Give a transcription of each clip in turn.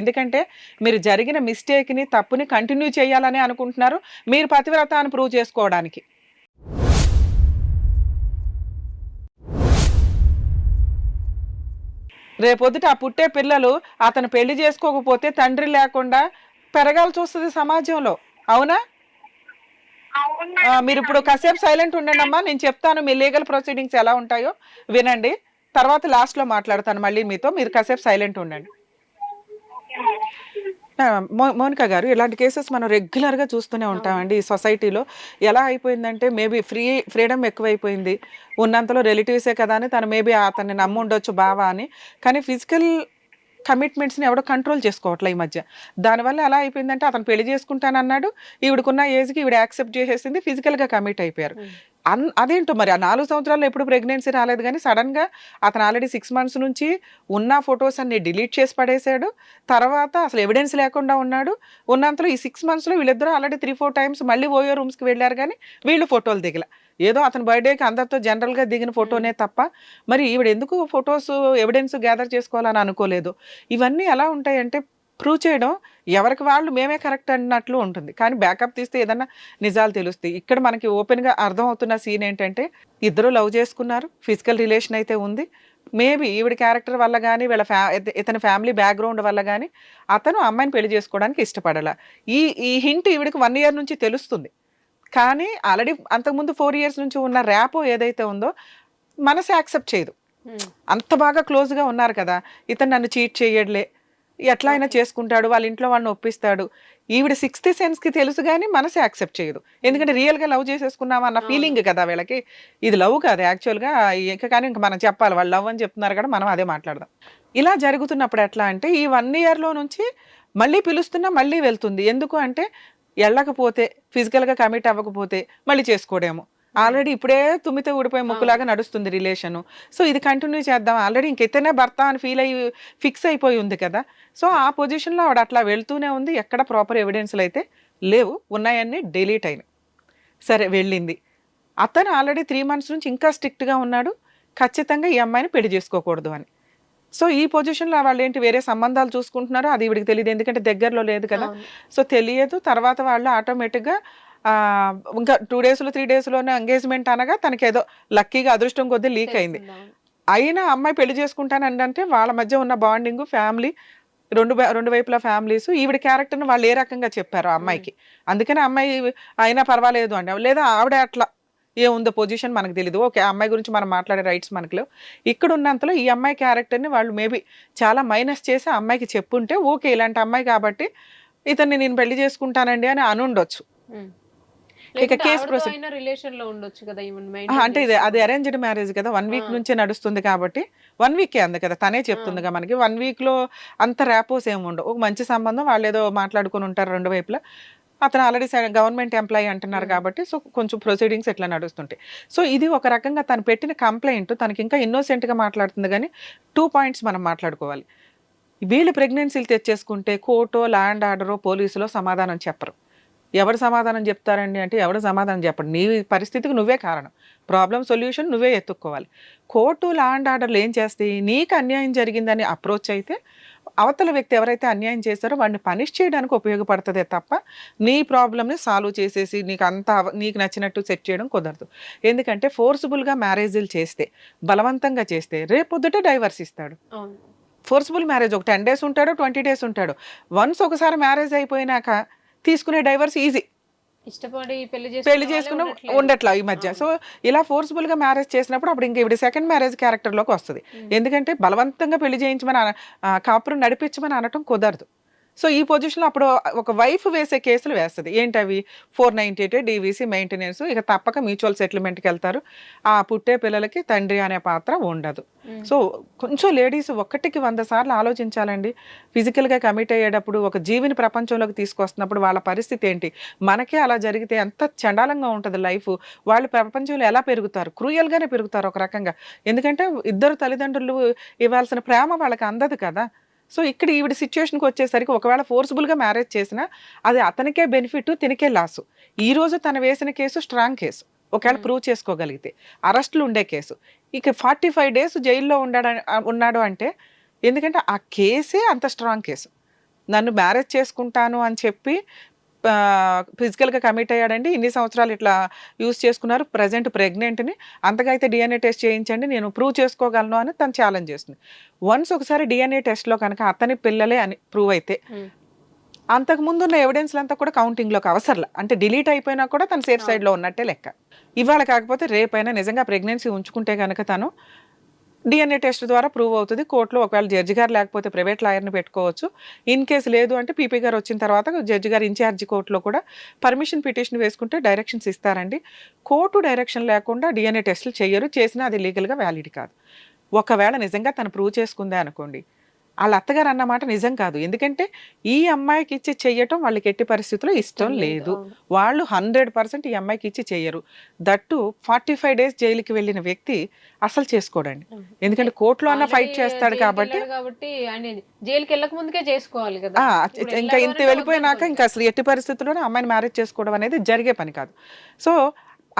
ఎందుకంటే మీరు జరిగిన మిస్టేక్ని తప్పుని కంటిన్యూ చేయాలని అనుకుంటున్నారు. మీరు పతివ్రత అని ప్రూవ్ చేసుకోవడానికి. రేపొద్దుట ఆ పుట్టే పిల్లలు అతను పెళ్ళి చేసుకోకపోతే తండ్రి లేకుండా పెరగాల్సి వస్తుంది సమాజంలో. అవునా? మీరు ఇప్పుడు కాసేపు సైలెంట్ ఉండండి అమ్మా నేను చెప్తాను మీ లీగల్ ప్రొసీడింగ్స్ ఎలా ఉంటాయో. వినండి. తర్వాత లాస్ట్లో మాట్లాడతాను మళ్ళీ మీతో. మీరు కాసేపు సైలెంట్ ఉండండి. మోనికా గారు ఇలాంటి కేసెస్ మనం రెగ్యులర్గా చూస్తూనే ఉంటామండి ఈ సొసైటీలో. ఎలా అయిపోయిందంటే మేబీ ఫ్రీ ఫ్రీడమ్ ఎక్కువైపోయింది. ఉన్నంతలో రిలేటివ్సే కదా అని తను మేబీ అతన్ని నమ్ము ఉండొచ్చు బావా అని. కానీ ఫిజికల్ కమిట్మెంట్స్ని ఎవడో కంట్రోల్ చేసుకోవట్లే ఈ మధ్య. దానివల్ల ఎలా అయిపోయిందంటే అతను పెళ్ళి చేసుకుంటానన్నాడు ఈవిడకున్న ఏజ్కి ఈవిడ యాక్సెప్ట్ చేసేసింది ఫిజికల్గా కమిట్ అయిపోయారు. అన్ అదేంటో మరి ఆ నాలుగు సంవత్సరాల్లో ఎప్పుడు ప్రెగ్నెన్సీ రాలేదు కానీ సడన్గా అతను ఆల్రెడీ సిక్స్ మంత్స్ నుంచి ఉన్న ఫొటోస్ అన్ని డిలీట్ చేసి పడేశాడు. తర్వాత అసలు ఎవిడెన్స్ లేకుండా ఉన్నాడు. ఉన్నంతలో ఈ సిక్స్ మంత్స్లో వీళ్ళిద్దరూ ఆల్రెడీ త్రీ ఫోర్ టైమ్స్ మళ్ళీ ఓయో రూమ్స్కి వెళ్ళారు కానీ వీళ్ళు ఫోటోలు దిగల. ఏదో అతని బర్త్డేకి అందరితో జనరల్గా దిగిన ఫోటోనే తప్ప మరి ఈవిడ ఎందుకు ఫొటోస్ ఎవిడెన్స్ గ్యాదర్ చేసుకోవాలని అనుకోలేదు. ఇవన్నీ ఎలా ఉంటాయంటే ప్రూవ్ చేయడం ఎవరికి వాళ్ళు మేమే కరెక్ట్ అన్నట్లు ఉంటుంది. కానీ బ్యాకప్ తీస్తే ఏదన్నా నిజాలు తెలుస్తాయి. ఇక్కడ మనకి ఓపెన్గా అర్థం అవుతున్న సీన్ ఏంటంటే ఇద్దరు లవ్ చేసుకున్నారు ఫిజికల్ రిలేషన్ అయితే ఉంది. మేబీ ఈవిడ క్యారెక్టర్ వల్ల కానీ వీళ్ళ ఫ్యా ఇత- ఇతని ఫ్యామిలీ బ్యాక్గ్రౌండ్ వల్ల కానీ అతను అమ్మాయిని పెళ్ళి చేసుకోవడానికి ఇష్టపడాల. ఈ ఈ హింట్ ఈవిడికి వన్ ఇయర్ నుంచి తెలుస్తుంది. కానీ ఆల్రెడీ అంతకుముందు ఫోర్ ఇయర్స్ నుంచి ఉన్న ర్యాపో ఏదైతే ఉందో మనసు యాక్సెప్ట్ చేయదు. అంత బాగా క్లోజ్గా ఉన్నారు కదా ఇతను నన్ను చీట్ చేయడలే ఎట్లా అయినా చేసుకుంటాడు వాళ్ళ ఇంట్లో వాళ్ళని ఒప్పిస్తాడు. ఈవిడ సిక్స్త్ సెన్స్కి తెలుసు కానీ మనసు యాక్సెప్ట్ చేయదు. ఎందుకంటే రియల్గా లవ్ చేసేసుకున్నామా అన్న ఫీలింగ్ కదా వీళ్ళకి. ఇది లవ్ కాదు యాక్చువల్గా ఇంకా కానీ ఇంకా మనం చెప్పాలి వాళ్ళు లవ్ అని చెప్తున్నారు కదా మనం అదే మాట్లాడదాం. ఇలా జరుగుతున్నప్పుడు ఎట్లా అంటే ఈ వన్ ఇయర్లో నుంచి మళ్ళీ పిలుస్తున్నా మళ్ళీ వెళ్తుంది. ఎందుకు అంటే వెళ్ళకపోతే ఫిజికల్గా కమిట్ అవ్వకపోతే మళ్ళీ చేసుకోడేమో. ఆల్రెడీ ఇప్పుడే తుమ్మితే ఊడిపోయే ముక్కులాగా నడుస్తుంది రిలేషన్. సో ఇది కంటిన్యూ చేద్దాం. ఆల్రెడీ ఇంకెత్తనే భర్త అని ఫీల్ అయ్యి ఫిక్స్ అయిపోయి ఉంది కదా. సో ఆ పొజిషన్లో ఆవిడ అట్లా వెళ్తూనే ఉంది. ఎక్కడ ప్రాపర్ ఎవిడెన్స్లు అయితే లేవు. ఉన్నాయన్నీ డిలీట్ అయినాయి సరే వెళ్ళింది. అతను ఆల్రెడీ త్రీ మంత్స్ నుంచి ఇంకా స్ట్రిక్ట్గా ఉన్నాడు. ఖచ్చితంగా ఈ అమ్మాయిని పెళ్ళి చేసుకోకూడదు అని. సో ఈ పొజిషన్లో వాళ్ళు ఏంటి వేరే సంబంధాలు చూసుకుంటున్నారో అది ఇవిడికి తెలియదు. ఎందుకంటే దగ్గరలో లేదు కదా. సో తెలియదు. తర్వాత వాళ్ళు ఆటోమేటిక్గా ఇంకా టూ డేస్లో త్రీ డేస్లోనే ఎంగేజ్మెంట్ అనగా తనకి ఏదో లక్కీగా అదృష్టం కొద్దీ లీక్ అయింది. అయినా అమ్మాయి పెళ్ళి చేసుకుంటానండి అంటే వాళ్ళ మధ్య ఉన్న బాండింగ్ ఫ్యామిలీ రెండు రెండు వైపుల ఫ్యామిలీస్ ఈవిడ క్యారెక్టర్ని వాళ్ళు ఏ రకంగా చెప్పారు ఆ అమ్మాయికి? అందుకని అమ్మాయి అయినా పర్వాలేదు అంటే లేదా ఆవిడ అట్లా ఏముందో పొజిషన్ మనకు తెలియదు ఓకే అమ్మాయి గురించి మనం మాట్లాడే రైట్స్ మనకు లేవు ఇక్కడ ఉన్నంతలో ఈ అమ్మాయి క్యారెక్టర్ని వాళ్ళు మేబీ చాలా మైనస్ చేసి ఆ అమ్మాయికి చెప్పుంటే ఓకే ఇలాంటి అమ్మాయి కాబట్టి ఇతన్ని నేను పెళ్ళి చేసుకుంటానండి అని అనుండొచ్చు ఇక కేసు రిలేషన్లో ఉండొచ్చు కదా అంటే ఇది అది అరేంజ్డ్ మ్యారేజ్ కదా. వన్ వీక్ ఆ. నుంచే నడుస్తుంది కాబట్టి వన్ వీకే అంది కదా తనే చెప్తుందిగా మనకి. వన్ వీక్లో అంత ర్యాపోస్ ఏమి ఉండవు. ఒక మంచి సంబంధం వాళ్ళు ఏదో మాట్లాడుకుని ఉంటారు రెండు వైపులా. అతను ఆల్రెడీ గవర్నమెంట్ ఎంప్లాయీ అంటున్నారు. కాబట్టి సో కొంచెం ప్రొసీడింగ్స్ ఎట్లా నడుస్తుంటాయి. సో ఇది ఒక రకంగా తను పెట్టిన కంప్లైంట్ తనకి ఇంకా innocent గా మాట్లాడుతుంది కానీ టూ పాయింట్స్ మనం మాట్లాడుకోవాలి. వీళ్ళు ప్రెగ్నెన్సీలు తెచ్చేసుకుంటే కోర్టో ల్యాండ్ ఆర్డరో పోలీసులో సమాధానం చెప్పరు. ఎవరు సమాధానం చెప్తారండి అంటే ఎవరు సమాధానం చెప్పడు నీ పరిస్థితికి నువ్వే కారణం. ప్రాబ్లం సొల్యూషన్ నువ్వే ఎత్తుక్కోవాలి. కోర్టు ల్యాండ్ ఆర్డర్లు ఏం చేస్తాయి? నీకు అన్యాయం జరిగిందని అప్రోచ్ అయితే అవతల వ్యక్తి ఎవరైతే అన్యాయం చేశారో వాడిని పనిష్ చేయడానికి ఉపయోగపడుతుందే తప్ప నీ ప్రాబ్లమ్ని సాల్వ్ చేసేసి నీకు అంత నీకు నచ్చినట్టు సెట్ చేయడం కుదరదు. ఎందుకంటే ఫోర్స్ఫుల్గా మ్యారేజీలు చేస్తే బలవంతంగా చేస్తే రేపొద్దుట డైవర్స్ ఇస్తాడు. ఫోర్స్ఫుల్ మ్యారేజ్ ఒక టెన్ డేస్ ఉంటాడు ట్వంటీ డేస్ ఉంటాడు. వన్స్ ఒకసారి మ్యారేజ్ అయిపోయినాక తీసుకునే డైవర్స్ ఈజీ ఇష్టపడి పెళ్ళి పెళ్ళి చేసుకున్న ఉండట్లా ఈ మధ్య. సో ఇలా ఫోర్స్ఫుల్గా మ్యారేజ్ చేసినప్పుడు అప్పుడు ఇంక ఇవి సెకండ్ మ్యారేజ్ క్యారెక్టర్లోకి వస్తుంది. ఎందుకంటే బలవంతంగా పెళ్ళి చేయించమని కాపురం నడిపించమని అనటం కుదరదు. సో ఈ పొజిషన్లో అప్పుడు ఒక వైఫ్ వేసే కేసులు వేస్తుంది. ఏంటవి? Four ninety eight DVC maintenance. ఇక తప్పక మ్యూచువల్ సెటిల్మెంట్కి వెళ్తారు. ఆ పుట్టే పిల్లలకి తండ్రి అనే పాత్ర ఉండదు. సో కొంచెం లేడీస్ ఒక్కటికి వంద సార్లు ఆలోచించాలండి. ఫిజికల్గా కమిట్ అయ్యేటప్పుడు ఒక జీవిని ప్రపంచంలోకి తీసుకొస్తున్నప్పుడు వాళ్ళ పరిస్థితి ఏంటి? మనకే అలా జరిగితే ఎంత చండాలంగా ఉంటుంది లైఫ్? వాళ్ళు ప్రపంచంలో ఎలా పెరుగుతారు? క్రూయల్గానే పెరుగుతారు ఒక రకంగా. ఎందుకంటే ఇద్దరు తల్లిదండ్రులు ఇవ్వాల్సిన ప్రేమ వాళ్ళకి అందదు కదా. సో ఇక్కడ ఈవిడ సిచ్యువేషన్కి వచ్చేసరికి ఒకవేళ ఫోర్స్ఫుల్గా మ్యారేజ్ చేసినా అది అతనికే బెనిఫిట్ తినకే లాసు ఈ రోజు తను వేసిన కేసు స్ట్రాంగ్ కేసు. ఒకవేళ Hmm. ప్రూవ్ చేసుకోగలిగితే. అరెస్టులు ఉండే కేసు. ఇక ఫార్టీ ఫైవ్ డేస్ జైల్లో ఉన్నాడు ఉన్నాడు అంటే ఎందుకంటే ఆ కేసే అంత స్ట్రాంగ్ కేసు. నన్ను మ్యారేజ్ చేసుకుంటాను అని చెప్పి ఫిజికల్గా కమిట్ అయ్యాడండి. ఇన్ని సంవత్సరాలు ఇట్లా యూస్ చేసుకున్నారు. ప్రజెంట్ ప్రెగ్నెంట్ని అంతగా అయితే డిఎన్ఏ టెస్ట్ చేయించండి. నేను ప్రూవ్ చేసుకోగలను అని తను ఛాలెంజ్ చేస్తుంది వన్స్ ఒకసారి డిఎన్ఏ టెస్ట్లో కనుక అతని పిల్లలే అని ప్రూవ్ అయితే Hmm. అంతకు ముందు ఉన్న ఎవిడెన్స్లు అంతా కూడా కౌంటింగ్లోకి అవసరం అంటే డిలీట్ అయిపోయినా కూడా తను సేఫ్ సైడ్లో ఉన్నట్టే లెక్క. ఇవాళ కాకపోతే రేపైనా నిజంగా ప్రెగ్నెన్సీ ఉంచుకుంటే కనుక తను డిఎన్ఏ టెస్ట్ ద్వారా ప్రూవ్ అవుతుంది. కోర్టులో ఒకవేళ జడ్జి గారు లేకపోతే ప్రైవేట్ లాయర్ని పెట్టుకోవచ్చు. ఇన్ కేసు లేదు అంటే పీపీ గారు వచ్చిన తర్వాత జడ్జి గారు ఇన్ఛార్జి కోర్టులో కూడా పర్మిషన్ పిటిషన్ వేసుకుంటే డైరెక్షన్స్ ఇస్తారండి. కోర్టు డైరెక్షన్ లేకుండా డిఎన్ఏ టెస్టులు చేయరు. చేసినా అది లీగల్గా వ్యాలిడ్ కాదు. ఒకవేళ నిజంగా తను ప్రూవ్ చేసుకుందే అనుకోండి. వాళ్ళ అత్తగారు అన్నమాట నిజం కాదు ఎందుకంటే ఈ అమ్మాయికి ఇచ్చి చెయ్యటం వాళ్ళకి ఎట్టి పరిస్థితుల్లో ఇష్టం లేదు. వాళ్ళు హండ్రెడ్ పర్సెంట్ ఈ అమ్మాయికి ఇచ్చి చెయ్యరు దట్టు ఫార్టీ ఫైవ్ డేస్ జైలుకి వెళ్ళిన వ్యక్తి అసలు చేసుకోడండి. ఎందుకంటే కోర్టులో అన్న ఫైట్ చేస్తాడు కాబట్టి జైలుకి వెళ్ళక ముందుకే చేసుకోవాలి కదా ఇంకా ఇంత వెళ్ళిపోయినాక. ఇంకా అసలు ఎట్టి పరిస్థితుల్లోనే అమ్మాయిని మ్యారేజ్ చేసుకోవడం అనేది జరిగే పని కాదు సో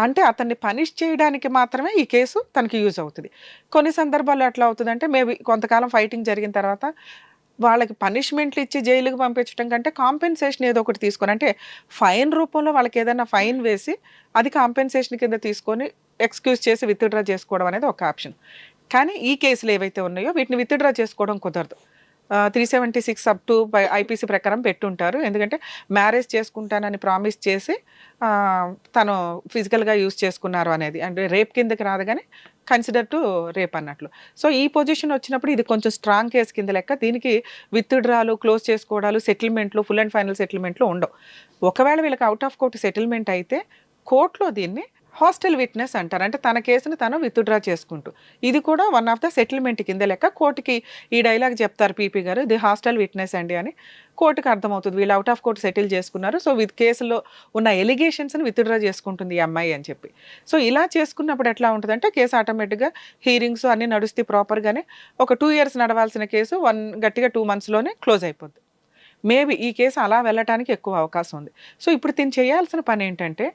అంటే అతన్ని పనిష్ చేయడానికి మాత్రమే ఈ కేసు తనకి యూజ్ అవుతుంది. కొన్ని సందర్భాల్లో ఎట్లా అవుతుందంటే మేబీ కొంతకాలం ఫైటింగ్ జరిగిన తర్వాత వాళ్ళకి పనిష్మెంట్లు ఇచ్చి జైలుకి పంపించడం కంటే కాంపెన్సేషన్ ఏదో ఒకటి తీసుకొని అంటే ఫైన్ రూపంలో వాళ్ళకి ఏదైనా ఫైన్ వేసి అది కాంపెన్సేషన్ కింద తీసుకొని ఎక్స్క్యూజ్ చేసి విత్డ్రా చేసుకోవడం అనేది ఒక ఆప్షన్ కానీ ఈ కేసులు ఏవైతే ఉన్నాయో వీటిని విత్డ్రా చేసుకోవడం కుదరదు. Three seventy six up to IPC ప్రకారం పెట్టుంటారు. ఎందుకంటే మ్యారేజ్ చేసుకుంటానని ప్రామిస్ చేసి తను ఫిజికల్గా యూజ్ చేసుకున్నారు అనేది. అంటే రేప్ కిందకి రాదు కానీ కన్సిడర్ టు రేప్ అన్నట్లు. సో ఈ పొజిషన్ వచ్చినప్పుడు ఇది కొంచెం స్ట్రాంగ్ కేసు కింద లెక్క. దీనికి విత్డ్రాలు క్లోజ్ చేసుకోవడాలు సెటిల్మెంట్లు ఫుల్ అండ్ ఫైనల్ సెటిల్మెంట్లు ఉండవు. ఒకవేళ వీళ్ళకి అవుట్ ఆఫ్ కోర్టు సెటిల్మెంట్ అయితే కోర్టులో దీన్ని హాస్టల్ విట్నెస్ అంటారు. అంటే తన కేసును తను విత్డ్రా చేసుకుంటూ. ఇది కూడా వన్ ఆఫ్ ద సెటిల్మెంట్ కింద లెక్క కోర్టుకి ఈ డైలాగ్ చెప్తారు పీపీ గారు. ఇది హాస్టల్ విట్నెస్ అండి అని కోర్టుకి అర్థమవుతుంది. వీళ్ళు అవుట్ ఆఫ్ కోర్ట్ సెటిల్ చేసుకున్నారు. సో విత్ కేసులో ఉన్న ఎలిగేషన్స్ని విత్డ్రా చేసుకుంటుంది ఈ అమ్మాయి అని చెప్పి. సో ఇలా చేసుకున్నప్పుడు ఎట్లా ఉంటుందంటే కేసు ఆటోమేటిక్గా హీరింగ్స్ అన్నీ నడుస్తే ప్రాపర్గానే. ఒక టూ ఇయర్స్ నడవాల్సిన కేసు వన్ గట్టిగా టూ మంత్స్లోనే క్లోజ్ అయిపోద్ది. మేబీ ఈ కేసు అలా వెళ్ళటానికి ఎక్కువ అవకాశం ఉంది. సో ఇప్పుడు తిని చేయాల్సిన పని ఏంటంటే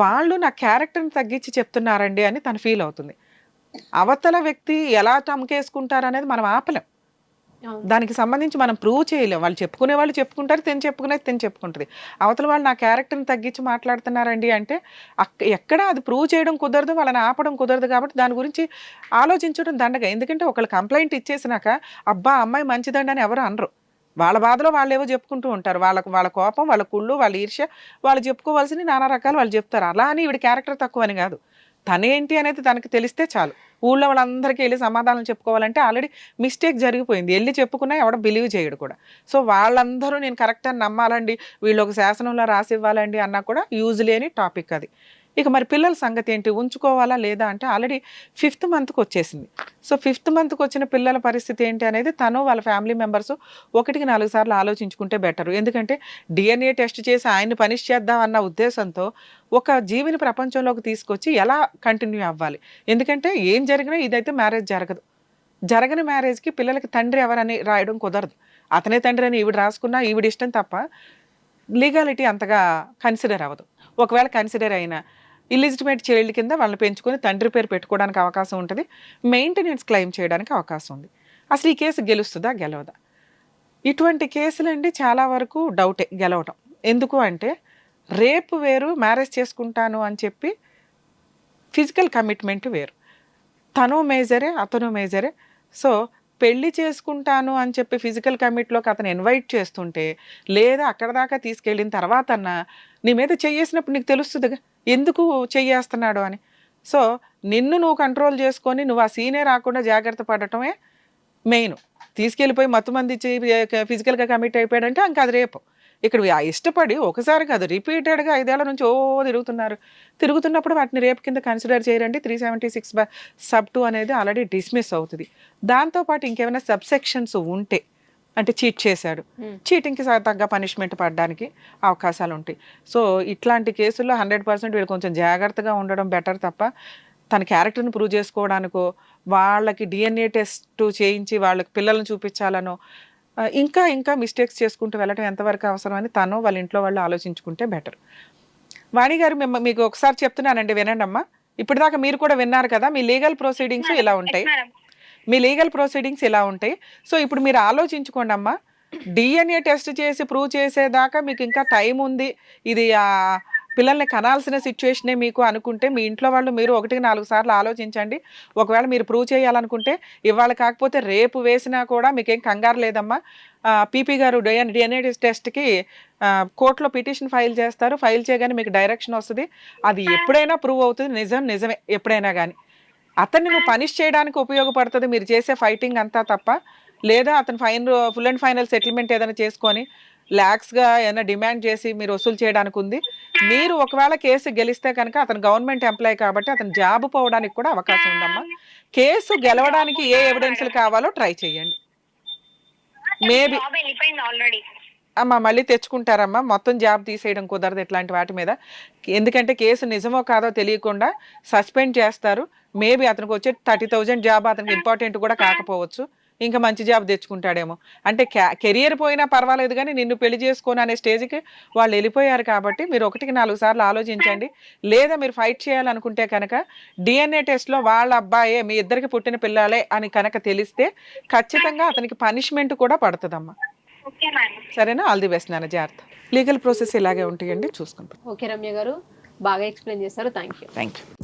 వాళ్ళు నా క్యారెక్టర్ని తగ్గించి చెప్తున్నారండి అని తను ఫీల్ అవుతుంది. అవతల వ్యక్తి ఎలా టమ్కేసుకుంటారు అనేది మనం ఆపలేం. దానికి సంబంధించి మనం ప్రూవ్ చేయలేం. వాళ్ళు చెప్పుకునే వాళ్ళు చెప్పుకుంటారు తిని చెప్పుకునేది తిని చెప్పుకుంటుంది. అవతల వాళ్ళు నా క్యారెక్టర్ని తగ్గించి మాట్లాడుతున్నారండి అంటే అక్క ఎక్కడ అది ప్రూవ్ చేయడం కుదరదు వాళ్ళని ఆపడం కుదరదు కాబట్టి దాని గురించి ఆలోచించడం దండగా. ఎందుకంటే ఒకళ్ళు కంప్లైంట్ ఇచ్చేసినాక అబ్బా అమ్మాయి మంచిదండి అని ఎవరు అనరు. వాళ్ళ బాధలో వాళ్ళు ఏవో చెప్పుకుంటూ ఉంటారు. వాళ్ళకు వాళ్ళ కోపం వాళ్ళ కుళ్ళు వాళ్ళ ఈర్ష్య వాళ్ళు చెప్పుకోవాల్సిన నానా రకాలు వాళ్ళు చెప్తారు. అలా అని ఈవిడ క్యారెక్టర్ తక్కువ అని కాదు తనేంటి అనేది తనకి తెలిస్తే చాలు. ఊళ్ళో వాళ్ళందరికీ వెళ్ళి సమాధానం చెప్పుకోవాలంటే ఆల్రెడీ మిస్టేక్ జరిగిపోయింది. వెళ్ళి చెప్పుకున్నా ఎవడ బిలీవ్ చేయడు కూడా. సో వాళ్ళందరూ నేను కరెక్ట్ అని నమ్మాలండి. వీళ్ళు ఒక శాసనంలో రాసి ఇవ్వాలండి అన్నా కూడా యూజ్ లేని టాపిక్ అది. ఇక మరి పిల్లల సంగతి ఏంటి? ఉంచుకోవాలా లేదా అంటే ఆల్రెడీ ఫిఫ్త్ మంత్కి వచ్చేసింది. సో ఫిఫ్త్ మంత్కి వచ్చిన పిల్లల పరిస్థితి ఏంటి అనేది తను వాళ్ళ ఫ్యామిలీ మెంబర్స్ ఒకటికి నాలుగు సార్లు ఆలోచించుకుంటే బెటర్. ఎందుకంటే డిఎన్ఏ టెస్ట్ చేసి ఆయన్ని పనిష్ చేద్దాం అన్న ఉద్దేశంతో ఒక జీవిని ప్రపంచంలోకి తీసుకొచ్చి ఎలా కంటిన్యూ అవ్వాలి? ఎందుకంటే ఏం జరిగినా ఇదైతే మ్యారేజ్ జరగదు. జరగని మ్యారేజ్కి పిల్లలకి తండ్రి ఎవరని రాయడం కుదరదు. అతనే తండ్రి అని ఈవిడ రాసుకున్నా ఈవిడ ఇష్టం తప్ప లీగాలిటీ అంతగా కన్సిడర్ అవ్వదు. ఒకవేళ కన్సిడర్ అయినా ఇల్లిజిటిమేట్ చైల్డ్ కింద వాళ్ళని పెంచుకొని తండ్రి పేరు పెట్టుకోవడానికి అవకాశం ఉంటుంది. మెయింటెనెన్స్ క్లెయిమ్ చేయడానికి అవకాశం ఉంది. అసలు ఈ కేసు గెలుస్తుందా? గెలవదా? ఇటువంటి కేసులండి చాలా వరకు డౌటే గెలవటం. ఎందుకు అంటే రేపు వేరు మ్యారేజ్ చేసుకుంటాను అని చెప్పి ఫిజికల్ కమిట్మెంట్ వేరు. తను మేజరే అతను మేజరే సో పెళ్ళి చేసుకుంటాను అని చెప్పి ఫిజికల్ కమిట్లోకి అతను ఇన్వైట్ చేస్తుంటే లేదా అక్కడ దాకా తీసుకెళ్ళిన తర్వాత అన్న నీ మీద చేసినప్పుడు నీకు తెలుస్తుందిగా ఎందుకు చెయ్యేస్తున్నాడు అని. సో నిన్ను నువ్వు కంట్రోల్ చేసుకొని నువ్వు ఆ సీనే రాకుండా జాగ్రత్త పడటమే మెయిన్. తీసుకెళ్ళిపోయి మత్తుమంది ఫిజికల్గా కమిట్ అయిపోయాడంటే ఇంకా అది రేపు. ఇక్కడ ఇష్టపడి ఒకసారి కాదు రిపీటెడ్గా ఐదేళ్ళ నుంచి ఓ తిరుగుతున్నారు. తిరుగుతున్నప్పుడు వాటిని రేపు కింద కన్సిడర్ చేయరండి. Three seventy six by sub two అనేది ఆల్రెడీ డిస్మిస్ అవుతుంది. దాంతోపాటు ఇంకేమైనా సబ్సెక్షన్స్ ఉంటే అంటే చీట్ చేశాడు. చీటింగ్కి తగ్గ పనిష్మెంట్ పడడానికి అవకాశాలు ఉంటాయి. సో ఇట్లాంటి కేసుల్లో హండ్రెడ్ పర్సెంట్ వీళ్ళు కొంచెం జాగ్రత్తగా ఉండడం బెటర్ తప్ప తన క్యారెక్టర్ని ప్రూవ్ చేసుకోవడానికో వాళ్ళకి డిఎన్ఏ టెస్ట్ చేయించి వాళ్ళకి పిల్లల్ని చూపించాలనో ఇంకా ఇంకా మిస్టేక్స్ చేసుకుంటూ వెళ్ళడం ఎంతవరకు అవసరం అని తను వాళ్ళ ఇంట్లో వాళ్ళు ఆలోచించుకుంటే బెటర్ వాణి గారు మిమ్మ మీకు ఒకసారి చెప్తున్నానండి వినండి అమ్మా. ఇప్పటిదాకా మీరు కూడా విన్నారు కదా మీ లీగల్ ప్రొసీడింగ్స్ ఇలా ఉంటాయి. మీ లీగల్ ప్రొసీడింగ్స్ ఇలా ఉంటాయి. సో ఇప్పుడు మీరు ఆలోచించుకోండి అమ్మా. డిఎన్ఏ టెస్ట్ చేసి ప్రూవ్ చేసేదాకా మీకు ఇంకా టైం ఉంది. ఇది పిల్లల్ని కనాల్సిన సిచ్యువేషనే మీకు అనుకుంటే మీ ఇంట్లో వాళ్ళు మీరు ఒకటికి నాలుగు సార్లు ఆలోచించండి. ఒకవేళ మీరు ప్రూవ్ చేయాలనుకుంటే ఇవాళ కాకపోతే రేపు వేసినా కూడా మీకేం కంగారు లేదమ్మా. పీపీ గారు డిఎన్ డిఎన్ఏ టెస్ట్కి కోర్టులో పిటిషన్ ఫైల్ చేస్తారు. ఫైల్ చేయగానే మీకు డైరెక్షన్ వస్తుంది. అది ఎప్పుడైనా ప్రూవ్ అవుతుంది. నిజం నిజమే. ఎప్పుడైనా కానీ అతన్ని నువ్వు పనిష్ చేయడానికి ఉపయోగపడుతుంది. మీరు చేసే ఫైటింగ్ అంతా తప్ప. లేదా అతను fine full and final settlement ఏదైనా చేసుకొని ల్యాక్స్గా ఏదైనా డిమాండ్ చేసి మీరు వసూలు చేయడానికి ఉంది. మీరు ఒకవేళ కేసు గెలిస్తే కనుక అతను గవర్నమెంట్ ఎంప్లాయ్ కాబట్టి అతను జాబ్ పోవడానికి కూడా అవకాశం ఉందమ్మా. కేసు గెలవడానికి ఏ ఎవిడెన్స్లు కావాలో ట్రై చేయండి. ఆల్రెడీ అమ్మా మళ్ళీ తెచ్చుకుంటారమ్మా. మొత్తం జాబ్ తీసేయడం కుదరదు ఇట్లాంటి వాటి మీద. ఎందుకంటే కేసు నిజమో కాదో తెలియకుండా సస్పెండ్ చేస్తారు. మేబీ అతనికి వచ్చే థర్టీ థౌజండ్ జాబ్ అతనికి ఇంపార్టెంట్ కూడా కాకపోవచ్చు. ఇంకా మంచి జాబ్ తెచ్చుకుంటాడేమో. అంటే కెరియర్ పోయినా పర్వాలేదు కానీ నిన్ను పెళ్ళి చేసుకోను అనే స్టేజ్కి వాళ్ళు వెళ్ళిపోయారు కాబట్టి మీరు ఒకటికి నాలుగు సార్లు ఆలోచించండి. లేదా మీరు ఫైట్ చేయాలనుకుంటే కనుక డిఎన్ఏ టెస్ట్లో వాళ్ళ అబ్బాయే మీ ఇద్దరికి పుట్టిన పిల్లలే అని కనుక తెలిస్తే ఖచ్చితంగా అతనికి పనిష్మెంట్ కూడా పడుతుందమ్మా. సరేనా? ఆల్ ది బెస్ట్ నాన్న జాగ్రత్త. లీగల్ ప్రాసెస్ ఇలాగే ఉంటాయండి చూసుకుంటాం ఓకే రమ్య గారు బాగా ఎక్స్ప్లెయిన్ చేశారు థ్యాంక్ యూ థ్యాంక్ యూ